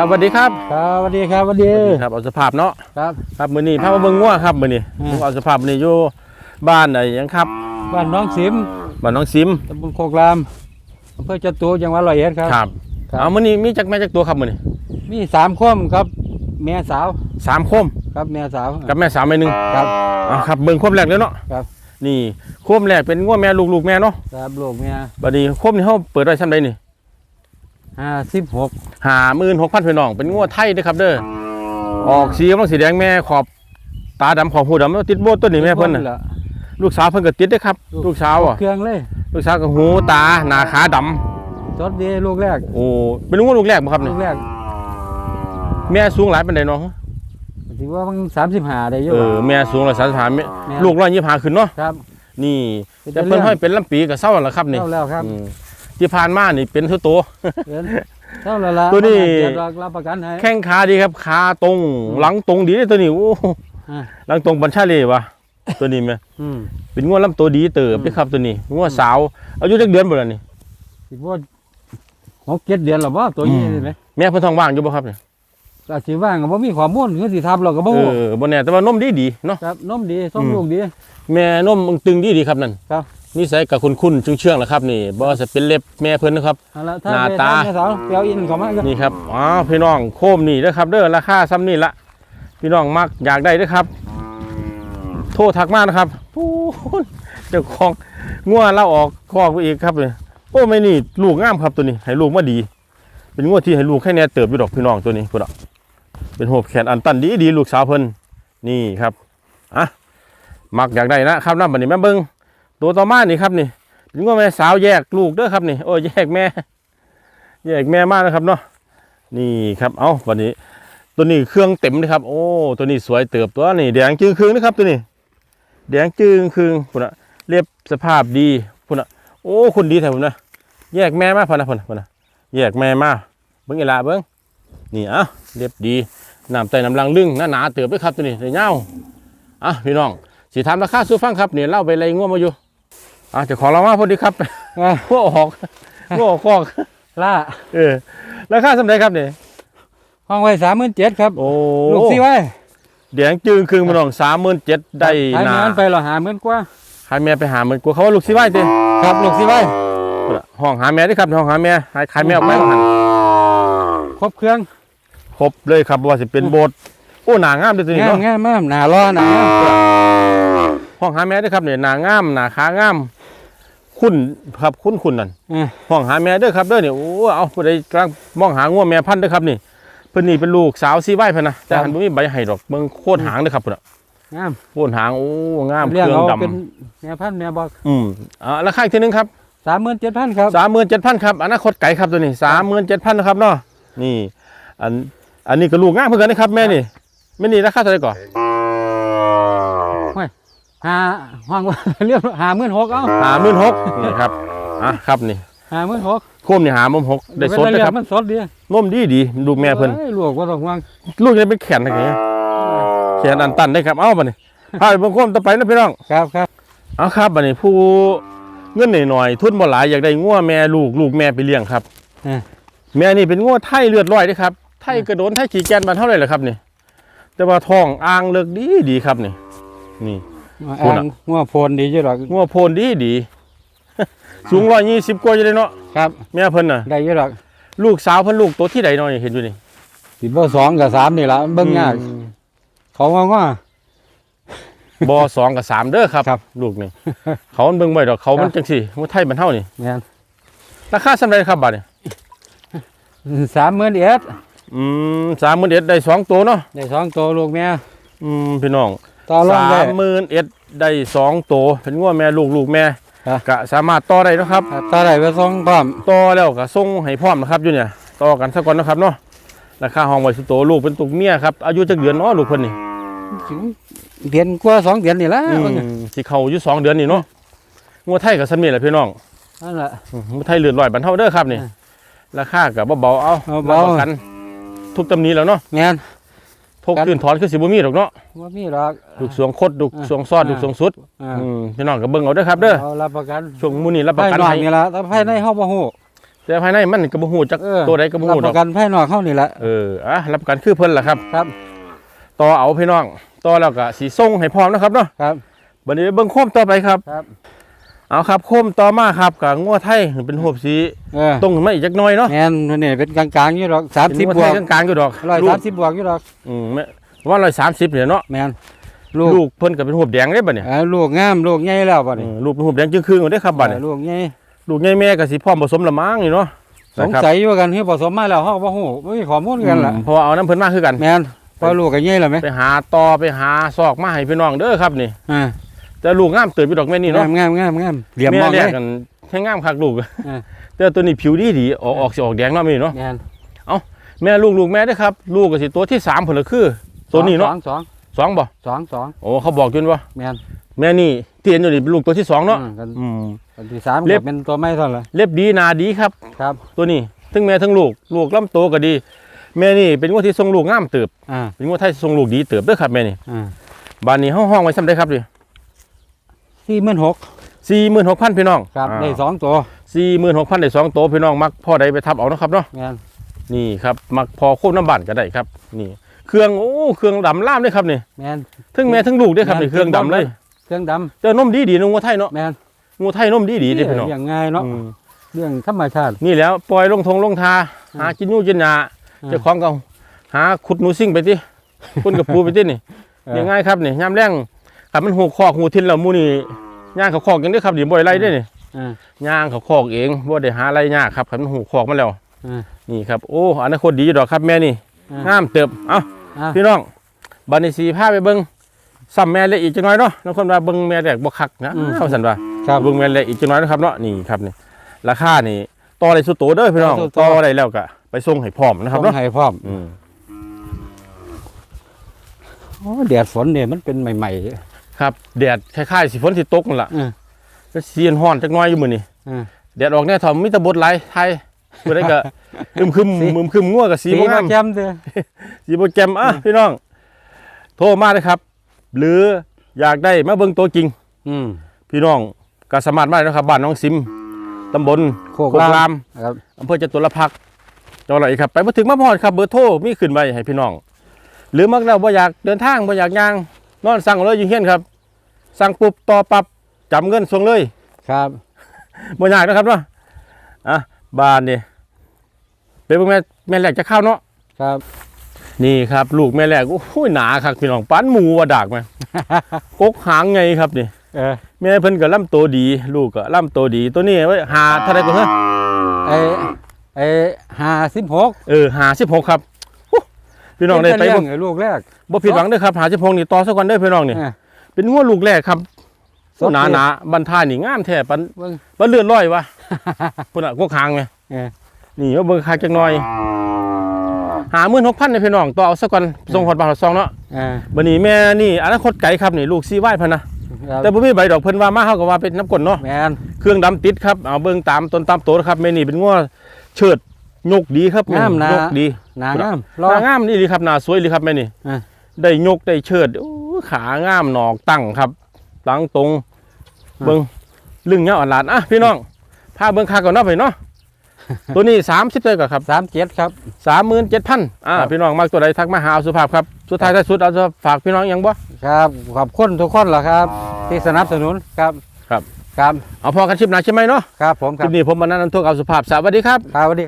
ครับสวัสดีครับครับสวัสดีครับสวัสดีสวัสดีครับเอาสภาพเนาะครับครับมื้อนี้พามาเบิ่งงัวครับมื้อนี้อืมผมเอาสภาพมื้อนี้อยู่บ้านไหนยังครับ บ้านน้องสิมบ้านน้องซิมตำบลโคกรามอำเภอจตุจังหวัดร้อยเอ็ดครับครับครับเอามื้อนี้มีจักแม่จักตัวครับมื้อนี้มีสามคมครับ แม่สาวสามโคมครับแม่สาวกับแม่สาวแม่หนึงครับเอาครับเบิ่งโคมแรกเลยเนาะครับนี่โคมแรกเป็นงัวแม่ลูกลูกแม่เนาะครับลูกแม่บัดนี้โคมนี่เฮาเปิดไว้ซั่นใดนี่ ห้าสิบหก56,000พี่น้อง เป็นงัวไทยเด้อครับเด้อ ออกสีกำลังสีแดงแม่ขอบตาดำขอบหูดำแล้วติดโบดตัวนี้แม่เพิ่นน่ะล่ะลูกสาวเพิ่นก็ติดเด้อครับ ลูกสาวอะเครื่องเลยลูกสาวก็หูตาหน้าขาดำจดดีลูกแรก โอ้ เป็นงัวลูกแรกบ่ครับลูนี่กแรก แม่สูงหลายปานใดเนาะถือว่ามันสามสิบห้าได้อยู่เออแม่สูงร้อยสามสิบห้าเมตรแม่ลูกร้อยยี่สิบห้าขึ้นเนาะ ครับ นี่เป็นแต่ตะเพิ่นเลี่ยงให้เป็นลำปีกับเศร้าแล้วครับนี่เท่าแล้วครับอืม ที่ผ่านมานี่เป็นทุกตัวเอิ้นเท่าแล้วล่ะตัวนี้ เดี๋ยวเรารับประกันให้แข้งขาดีครับขาตรงหลังตรงดีเลยตัวนี้โอ้อ่าหลังตรงบัญชาเลยวะตัวนี้แม่อืม เป็นงวดลำตัวดีเติบอืมเด้อครับตัวนี้งวดสาวอายุจักเดือนบ่ล่ะนี่ สิบว่าหกเจ็ดเดือนหรอวะตัวนี้อืมได้ไหมแม่เพิ่นท้องว่างอยู่บ่ครับเนี่ยก็สิว่างก็บ่มีความมุ่นคือสิทับเราก็บ่เอฮู้อบ่แน่แต่ว่านมดีดีๆเนาะ ครับนมดีส้มอืม ลูกดี แม่นมตึงดีดีๆครับนั่นครับ นิสัยกับคุ้นๆเชื่องๆแหละครับนี่บ่ว่าจะเป็นเล็บแม่เพิ่นนะครับ เอาละถ้าหน้าไปตาทำให้สาวเปียวอินเขามาก็นี่ครับอ๋อพี่น้องโคมนี่เด้อครับเด้อราคาซ้ำนี่ละพี่น้องมักอยากได้เด้อครับ โทรทักมานะครับพูนเจ้าของงัวเล่าออกคอกไปอีกครับเลยโอ้ไม่นี่ลูกงามครับตัวนี้ ให้ลูกมาดี เป็นงัวที่ให้ลูกแค่แน่เติบอยู่ดอกพี่น้องตัวนี้พุ่นอะเป็นโหบแขนอันตันดีดีลูกสาวเพิ่นนี่ครับอะมักอยากได้นะครับน้ำบัดนี้แม่เบิ้ง ตัวต่อมานี่ครับนี่เป็นงัวแม่สาวแยกลูกเด้อครับนี่ โอ้ยแยกแม่ แยกแม่มากนะครับเนาะนี่ครับเอ้าวันนี้ ตัวนี้เครื่องเต็มเลยครับ โอ้ตัวนี้สวยเติบตัวนี่แดงจึงคืงนะครับ ตัวนี้แดงจึงคืงพุ่นะเรียบสภาพดีพุ่นะโอ้คุณดีแถวผมนะแยกแม่มาพุ่นนะพุ่นนะพุ่นนะแยกแม่มากเบิ้งอีลาเบิ้งนี่เอะเรียบดีน้ำใจน้ำลังลึงหน้าหนาเติบด้วยครับตัวนี้เลยเงาอะพี่น้องสีทำราคาซื้อฟังครับนี่เล่าไปไรง่วงมาอยู่ อะเจะของเรามาพอดีครับอะหัวออกหัวออกคอกล่าเออราคาสำเร็จครับนี่ห้องไว้37,000ครับ โอ้ลูกสิไว้แดงจึงคืงพี่น้องสามหมื่นเจ็ดได้ขายหนาเงินไปเราหาหมื่นกว่าหาแม่ไปหาเหมือนกลัวเขาว่าลูกสิไหวเต้ครับลูกสิไว้ห้องหาแม่ด้วยครับห้องหาแม่หาขายแม่ออกไปหันครบเครื่อง ครบเลยครับว่าสิเป็นโบสถ์โอ้หนางามเลยตัวนี้งามเนาะงามมากหน้ารอหน้างามห้องหาแม่ด้วยครับเนี่ยหนางามหนาขางาม คุณครับคุณคุณนั่นอะห้องหาแม่เด้อครับเด้อเนี่ยโอ้เอาผู้ใดกำลังมองหางัวแม่พันธุ์เด้อครับนี่เพิ่นนี่เป็นลูกสาวซีไหวพะนะแต่หันบ่มีใบให้ดอกเบิ่งโคตรหางเด้อครับพุ่นน่ะงามโคตรหางโอ้งามเคเลี้ยงรื่องเอาดำเป็นแม่พันธุ์แม่บอกอืมอ่าราคาอีกทีหนึงครับ37,000ครับสามหมื่นเจ็ดพันครับอนาคตไก่ครับตัวนี้สามหมื่นเจ็ดพันนะครับเนาะนี่อันอันนี้ก็ลูกง่ามเพื่อนกันนะครับแม่นี่แม่นี่ราคาเท่าไหร่ก่อน หาห้องไว้เรียกหาหมื่นหกเอาหาหมื่นหกนี่ครับอะครับนี่หาหมื่นหกโคมนี่หาหมื่นหกได้สดเลยครับมันสดดีนมดีดีลูกแม่เพิ่นอ้ยลูกว่าต้องห่วงลูกจะเป็นแขนอะไรอย่างเงี้ยแขนอันตันได้ครับเอ้าบัดนี้พาไปเบิ่งโคมต่อไปนะพี่น้องครับครับเอาครับบัดนี้ผู้เงินหน่อยๆทุนบ่หลายอยากได้งัวแม่ลูกลูกแม่ไปเลี้ยงครับอ่าแม่นี่เป็นงัวไทยเลือดร้อยเด้อครับไทยกระโดนไทยขี่แกนบานเท่าไหร่ล่ะครับนี่แต่ว่าท้องอ่างเลิกดีดีครับนี่นี่ คุณอ่าอะงงัวโพนดีอยู่หรอกงัวโพนดีดีสูงร้อยยี่สิบกว่าอยู่เลยเนาะครับ แม่เพิ่นน่ะ ได้อยู่หรอกลูกสาวเพิ่นลูกตัวที่ใดเนาะนี่เห็นอยู่นี่สิบ่สองกับสามนี่ละเบิ่งยากอืมเขาว่าว่าบสองกับสามเด้อครับครับลูกนี่เขามันเบิ่งไว้ดอกเขามันครับจังสี่มันไทยมันเท่านี่แม่นราคาสำไรครับบัดนี่สามหมื่นเอ็ดอืมสามหมื่นเอ็ดได้สองตัวเนาะได้สองตัวลูกแม่อืมพี่น้อง ต่อรองสาได้ มหมื่นเอ็ดได้สองตัวเป็นงัวแม่ลูกลูกแม่ครับกะสามารถต่อได้เนาะครับ ต่อได้ไปสองพร้อม ต่อแล้วก็ส่งให้พร้อมนะครับอยู่เนี่ยต่อกันสักก่อนนะครับเนาะราคาห้องไว้สุดโตลูกเป็นตุกเมียครับอายุจักเดือนเนาะลูกเพิ่นนี่เดือนกว่าสองเดือนนี่ละอืมสิเข้าอยู่สองเดือนนี่เนาะงัวไทยกับสมีแหละพี่น้องนั่นแหละ อืมงัวไทยเลือดลอยบันเท่าเด้อครับนี่อ่าราคากับเบาๆเอาเบาๆ รับประกันทุกตำหนี้แล้วเนาะ แม่น ทุกตื่นถอนคือสิบ่มีดอกเนาะว่ามีหรอกลูกสวงคดลูกอ่าสวงซอดอ่าลูกสวงสุดอ่าอืมพี่น้องก็เบิ่งเอาเด้อครับเด้อเอารับประกันช่วงมื้อนี้รับประภายกันนอกให้นี่ละแต่ภายในเฮาบ่ฮู้แต่ภายในมันก็บ่ฮู้จักเออตัวใดก็บ่รับฮู้ปดอกระกันภายนอกเข้านี่แหละเอออะรับประกันคือเพิ่นล่ะครับครับต่อเอาพี่น้องต่อแล้วก็สิส่งให้พร้อมนะครับเนาะครับบัดนี้เบิ่งโคมต่อไปครับครับ เอาครับโคมต่อมาครับกับงัวไทยเป็นหูบสีเออตรงขึ้นมาอีกจักหน่อยเนาะแมนนี่เป็นกลางๆอยู่ดอกสามเป็นสิบงัวบไทวยกกลางๆอยู่ดอกร้อยลูสากมสิบบวกอยู่ดอกอืมแม่ว่าร้อยสามสิบเนี่ยเนาะแมนลูกลูกเพิ่นก็เป็นหูบแดงได้บัดเนี่ยเออลูกงามลูกใหญ่แล้วบัดอืนี้มลูกเป็นหูบแดงจึงครึ่งๆได้ครับบัดเนี่ยเออลูกใหญ่ลูกใหญ่แม่ก็สิพร้อมผสมละมั้งนี่เนาะสงสัยอยู่กันที่ผสมมาแล้วเฮาบ่ฮู้บ่มีข้อมูลกันล่ะอืมเพราะว่าเอาน้ำเพิ่นมาคือกัน แมนพอลูกก็ใหญ่แล้วไหมไปหาต่อไปหาซอกมาให้พี่น้องเด้อครับนี่ อ่า แต่ลูกงามเติบอยู่ดอกแม่นี่เนาะงามงามงามงามเหลี่ยมแม่มองแรเลกยกันให้งามคักลูกเออแต่ตัวนี้ผิวดีดีๆออกออกสิออกแดงเนาะแม่นี่เนาะแมนแม่ลูกลูกแม่เด้อครับ ลูกก็สิตัวที่สามพุ่นละคือ ตัวนี้เนาะสองสองสองบ่สองสองโอ้เขาบอกจนว่าแมนแม่นี่ที่เห็นอยู่นี่เป็นลูกตัวที่สองเนาะอืมกันอืมกันที่สามเล็บก็เป็นตัวไม่เท่าไหร่เล็บดีหนาดีครับครับ ตัวนี้ทั้งแม่ทั้งลูกลูกลำโตก็ดี แม่นี่เป็นงวดที่ทรงลูกงามเติบอ่าเป็นงวดไทยทรงลูกดีเติบเด้อครับแม่นี่อ่าบ้านนี้ห้องห้องไว้ซ้ำได้ครับดิ สี่หมื่นหกสี่หมื่นหกพันพี่น้องครับได้สองตัวสี่หมื่นหกพันได้สองโตวพี่น้องมักพ่อใดไปทับเอานะครับเนาะแมนนี่ครับมักพอโค่นน้ำบานก็ได้ครับ นี่ เครื่องโอ้เครื่องดำล่ามเลยครับนี่แมนทั้งแม่ทั้งลูกเด้วยครับแม่นนี่เครื่องดำเลย เครื่องดเจอนมดีดีๆนะงูไทยเนาะำแมนงูไทยนมดีดีๆเด้อพี่น้องเลี้ยงง่ายเนาะอืมเรื่องธรรมชาตินี่แล้วปล่อยลงทงลงทาอืมหากินนู่กินหยาอืมเจ้าของก็หาขุดหนูซิ่งไปที่คุณกับปูไปที่นี่เออยังง่ายครับนี่ยามแรง ขับมันหูคอกหูทินแล้วหมูนี่ย่างเขาคอกยังได้ครับดิบ่อยไรได้อนี่อ่า ย่างเขาคอกเองบ่ได้หาอะไรยากครับขับมันหูคอกมาแล้วอ่านี่ครับโอ้อนาคตดีอยู่ดอกครับแม่นี่อ่าง งามเติบเอ้า อ่าพี่น้องบัดนี้สีผ้าไปเบิ่งซ้ำแม่เล็กอีกจังน้อยเนาะบางคนว่าเบิ่งแม่แรกบ่คักนะเข้าสันว่าครับ เบิ่งแม่นเลยอีกจังน้อยนะครับเนาะนี่ครับนี่ราคานี่ต่อได้สุดโตเด้อพี่น้องต่อสุดโต ต่อได้แล้วก็ไปส่งให้พร้อมนะครับต้อเนาะงให้พร้อมอืมโอ้แดดฝนเนี่ยมันเป็นใหม่ ครับแดดคล้ายๆสิฝนสิตกนั่นล่ะอืม ก็เสียนฮ้อนจักหน้อยอยู่มื้อนี้อืม แดดออกแน่ทอมมีแต่บดหลายไทยบ่ได้ก็ อึมครึมสี มึมครึมงัวกับๆสีบ่งามแจ่มเด้อ สีบ่แจ่มอะพี่น้อง โทรมาเลยครับ หรืออยากได้มาเบิ่งตัวจริง อืมพี่น้องก็สามารถมาได้นะครับบ้านน้องซิมตำบลโคกลามรามครับ อำเภอจตุรพักษ์จังหวัดร้อยเอ็ดครับ ไปมาถึงมาพอดครับเบอร์โทรมีขึ้นไว้ให้พี่น้อง หรือมักแล้วบ่อยากเดินทางบ่อยากย่าง นอนสั่งเอาเลยอยู่เฮียนครับ สั่งปุ๊บต่อปับจำเงินส่งเลย ครับบ่ยากนะครับเนาะอะบ้านนี่เป็นเบิ่งแม่แม่แรกจะเข้าเนาะครับ นี่ครับ ลูกแม่แรกโอ้ยหนาครับพี่น้องปั้นหมูว่าดากไหมกกหางไงครับนี่เออแม่เพิ่นก็ล่ำโตดี ลูกก็ล่ำโตดี ตัวนี้ไว้หาเท่าไหรก็เฮ้ยไอไอห้าสิบหกเออหาสิบหกครับอู้ พี่น้องได้ไปเลี้ยบ่งไอ้ลูกแรกบ่ผิดหวังเด้อครับ หาสิบหกนี่ต่อสักวันเด้อพี่น้องนี่อ่าเป็นงัวลูกแรกครับสดหนาเลยหนาบันทายนี่งามแท้ปันเบิ่งปันเลือดร้อยวะพุ่นอะกกหางไหมเออนี่ว่าเบิ่งคักจักหน่อยหาหมื่นหกพันเพี่น้องต่อเอาสักวันส่งฮอดบาทซองเนาะอ่าบัดนี้แม่นี่อนาคตไกลครับนี่ลูกซีไหว้พันนะแต่บ่มีใบดอกเพิ่นว่ามาเฮาก็ว่าเป็นน้ำกลนเนาะแมนเครื่องดำติดครับเอาเบิ่งตามต้นตามโตนะครับแม่นี่เป็นงัวเชิด ยกดีครับงามนะยกดีหนางามหน้างามนี่ดีครับหน้าสวยเลยครับแม่นี่อะได้ยกได้เชิดโอ้ขางามหนอกตั้งครับหลังตรงเบิ้งลึงเงาอ่อนหลานอะพี่น้องพาเบิ้งคาก่อนเนาะไปเนาะตัวนี้สามสิบเลยก่อนครับสามเจ็ดครับสามหมื่นเจ็ดพันอ่าครับพี่น้องมากตัวใดทักมาหาเอาสุภาพครับสุดท้ายท้ายสุดเอาจะฝากพี่น้องยังบ่ครับขอบคุณทุกคนเหรอครับ ที่สนับสนุนครับครับครับเอาพอกันชิปหนาใช่ไหมเนาะครับผมคครับลิปนี้ผมมานันทนทุกเอาสุภาพสวัสดีครับครับสวัสดี